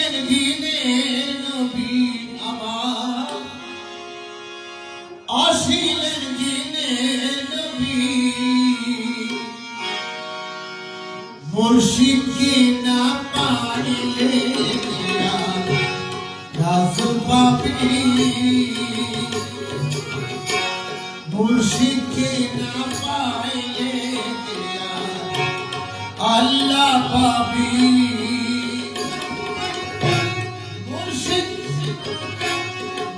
আজকের দিনে নবী আমার। না পারিলে রাসুল পাপি মুর্শিদকে না পাইলে আল্লাহ পাবি?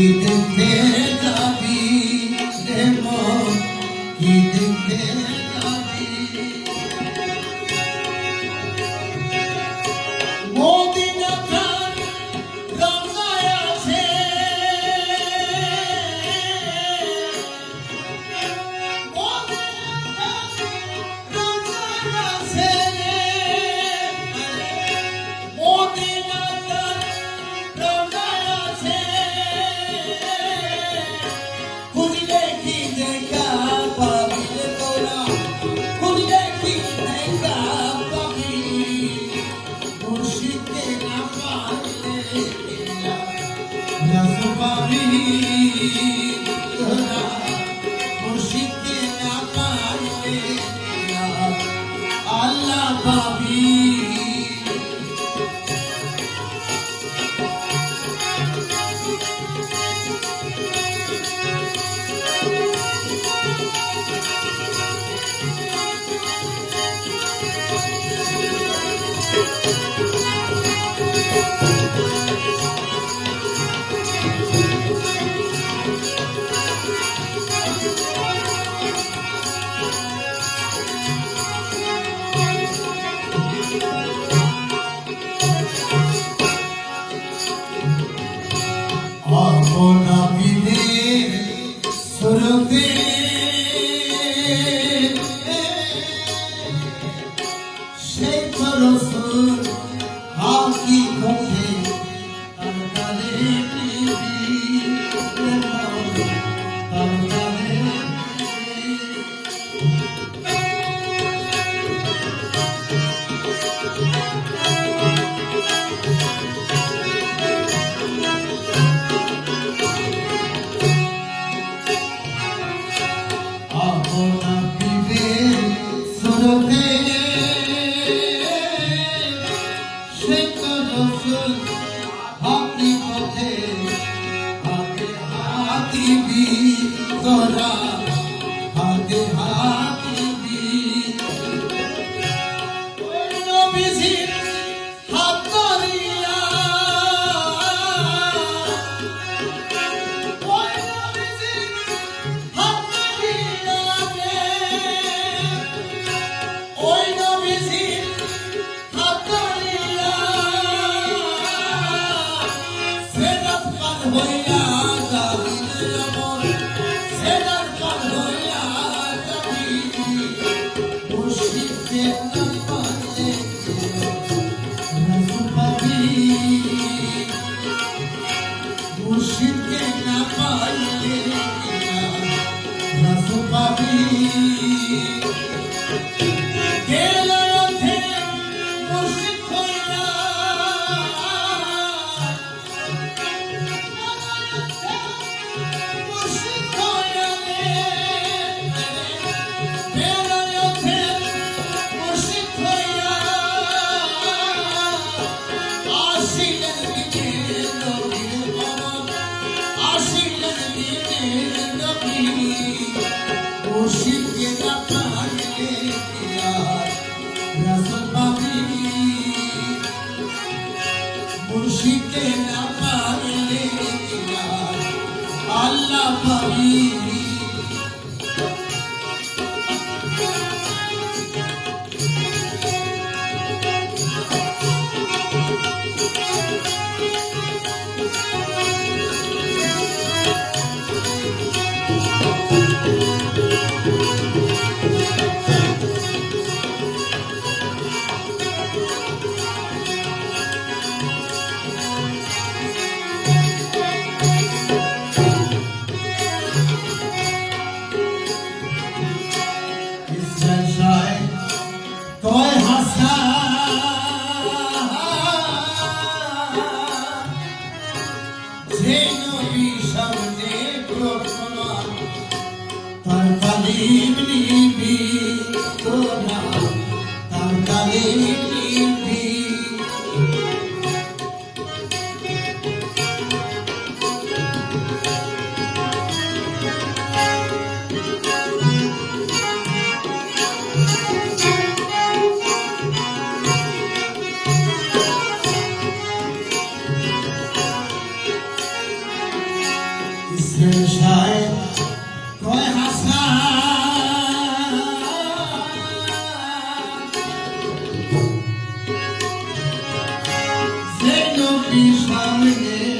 you. can never Yes, somebody. Música हाथी बि तोरा हाथी हाथ মুর্শিদকে না পাইলে আল্লাহ পাবি। নিবি তোরা তার কালে Krishna